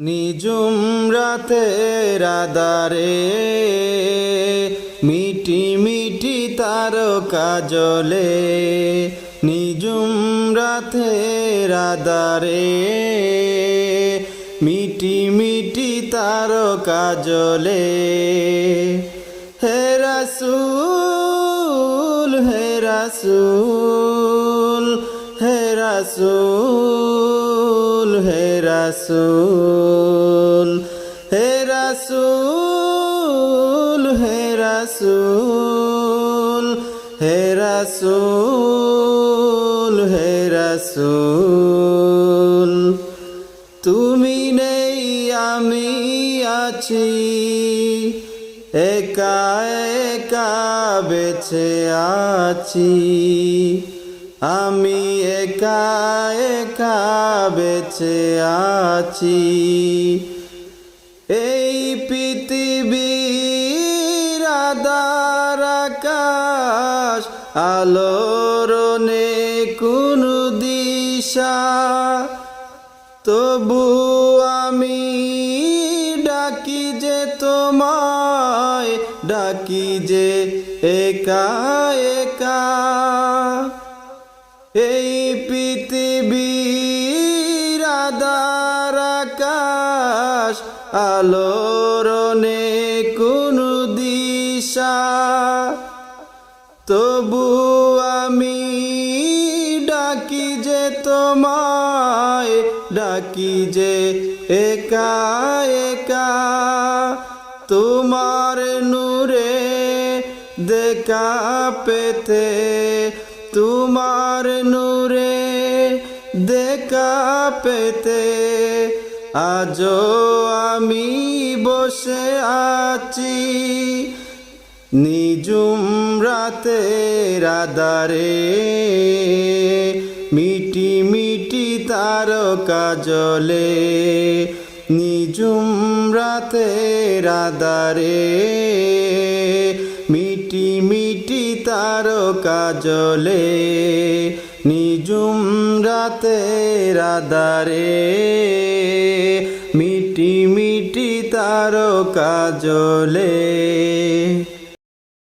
নিজুম রাতে রাদারে মিটি মিটি তারকা জলে নিজুম রাতে রাদারে মিটি মিটি তারকা জলে হে রাসূল হে রাসূল হে রাসূল হে রাসূল। রাসূল, হে রাসূল হে রাসূল, তুমি নেই, আমি আছি, একা একা বেছে আছি। আমি একা একা বেছে আছি। এই আদার আকাশ কোন দিশা। তবু আমি ডাকি যে তোমায়, ডাকি যে একা একা। এই পৃথিবীর আদার আকাশ কোন দিশা তবু আমি ডাকি যে তোমায়, ডাকি যে একা একা, তোমার নূরে দেখা পেতে, তোমার নূরে দেখা পেতে, আজও আমি বসে আছি। নিজুম রাতে রাদারে মিটি মিটি তারকা জলে। নিজুম রাতে রাদারে মিটি মিটি তারকা জলে। নিজুম রাতে রাদারে মিটি মিটি তারকা জলে।